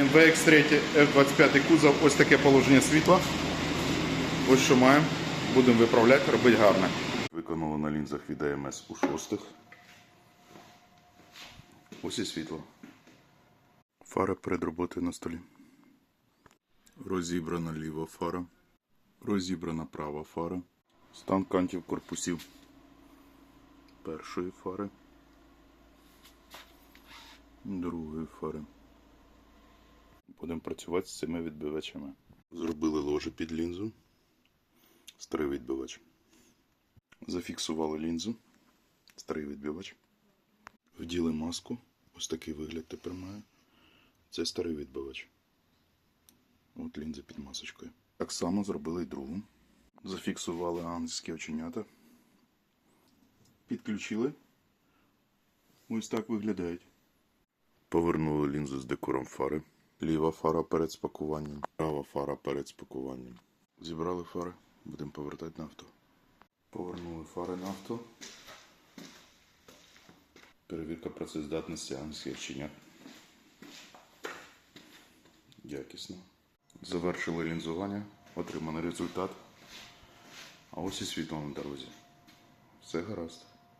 BMW X3 F25 кузов, ось таке положення світла. Ось що маємо. Будемо виправляти, робити гарне. Виконали на лінзах від АМС у шостих. Ось і світло. Фара перед роботою на столі. Розібрана ліва фара. Розібрана права фара. Стан кантів корпусів першої фари. Другої фари. Будемо працювати з цими відбивачами. Зробили ложе під лінзу. Старий відбивач. Зафіксували лінзу. Старий відбивач. Вділи маску. Ось такий вигляд тепер має. Це старий відбивач. От лінза під масочкою. Так само зробили і другу. Зафіксували ангельські оченята. Підключили. Ось так виглядають. Повернули лінзу з декором фари. Ліва фара перед спакуванням, права фара перед спакуванням. Зібрали фари, будемо повертати на авто. Повернули фари на авто. Перевірка працездатності чинят. Якісно. Завершили лінзування, отриманий результат. А ось і світло на дорозі. Все гаразд.